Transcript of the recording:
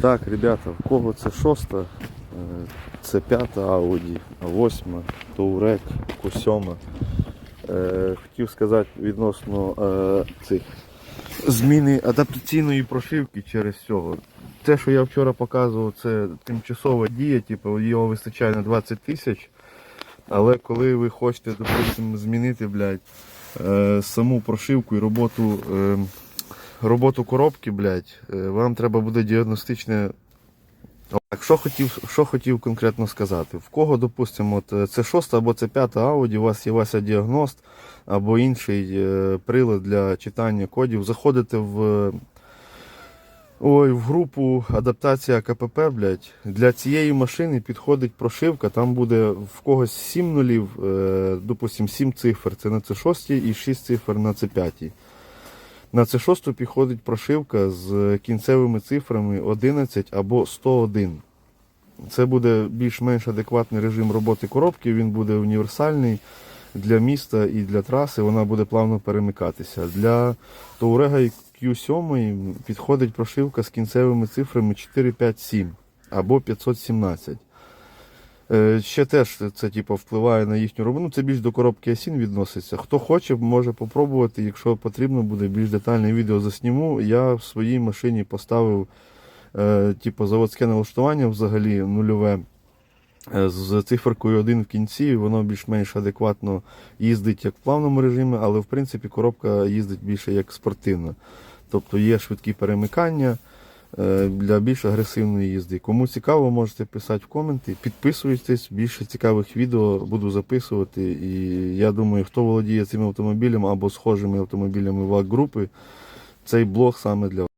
Так, ребята, в кого це шоста, е, це п'ята Audi, а восьма, Touareg, Q7. Е, Хотів сказати відносно е, цих зміни адаптаційної прошивки через цього. Те, що я вчора показував, це тимчасова дія, типу, його вистачає на 20 тисяч. Але коли ви хочете, допустимо, змінити блядь, саму прошивку і роботу, е, роботу коробки, блядь, е, вам треба буде діагностичне. Так, що хотів, що хотів конкретно сказати? В кого, допустимо, е, це шоста або це п'ята Audi, у вас є Вася діагност або інший е, прилад для читання кодів. Заходите в, ой, в групу адаптація КПП, блядь. Для цієї машини підходить прошивка, там буде в когось 7 нулів, допустимо, 7 цифр, це на це 6 і 6 цифр на це 5. На це 6 підходить прошивка з кінцевими цифрами 11 або 101. Це буде більш-менш адекватний режим роботи коробки, він буде універсальний для міста і для траси, вона буде плавно перемикатися. Для Touareg Q7 підходить прошивка з кінцевими цифрами 457 або 517. Е, Ще теж це, типу, впливає на їхню роботу. Ну, це більш до коробки Асін відноситься. Хто хоче, може попробувати. Якщо потрібно буде більш детальне відео засніму. Я в своїй машині поставив е, типу, заводське налаштування взагалі нульове. е, З циферкою 1 в кінці воно більш-менш адекватно їздить як в плавному режимі, але в принципі коробка їздить більше як спортивна. Тобто є швидкі перемикання для більш агресивної їзди. Кому цікаво, можете писати в коменти. Підписуйтесь, більше цікавих відео буду записувати. І я думаю, хто володіє цим автомобілем або схожими автомобілями ВАК-групи, цей блог саме для вас.